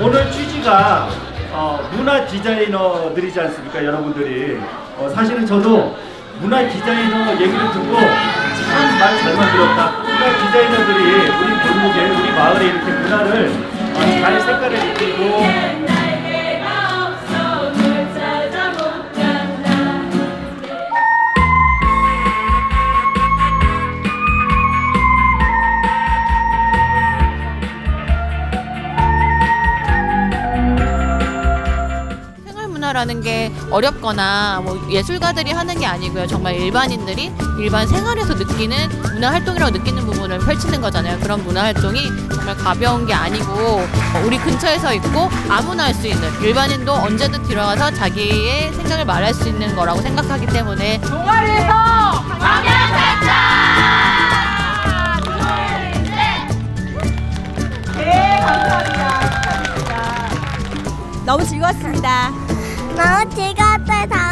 오늘 취지가 어, 문화 디자이너들이지 않습니까, 여러분들이. 어, 사실은 저도 문화 디자이너 얘기를 듣고 참 말 잘 만들었다. 문화 디자이너들이 우리 골목에, 우리 마을에 이렇게 문화를 어, 잘 색깔을 입히고 문화라는 게 어렵거나 뭐 예술가들이 하는 게 아니고요. 정말 일반인들이 일반 생활에서 느끼는 문화 활동이라고 느끼는 부분을 펼치는 거잖아요. 그런 문화 활동이 정말 가벼운 게 아니고 어, 우리 근처에서 있고 아무나 할 수 있는 일반인도 언제든 들어가서 자기의 생각을 말할 수 있는 거라고 생각하기 때문에 너무 즐거웠습니다. 너무 즐거웠어요. 다 음에 또 오면 좋겠어요.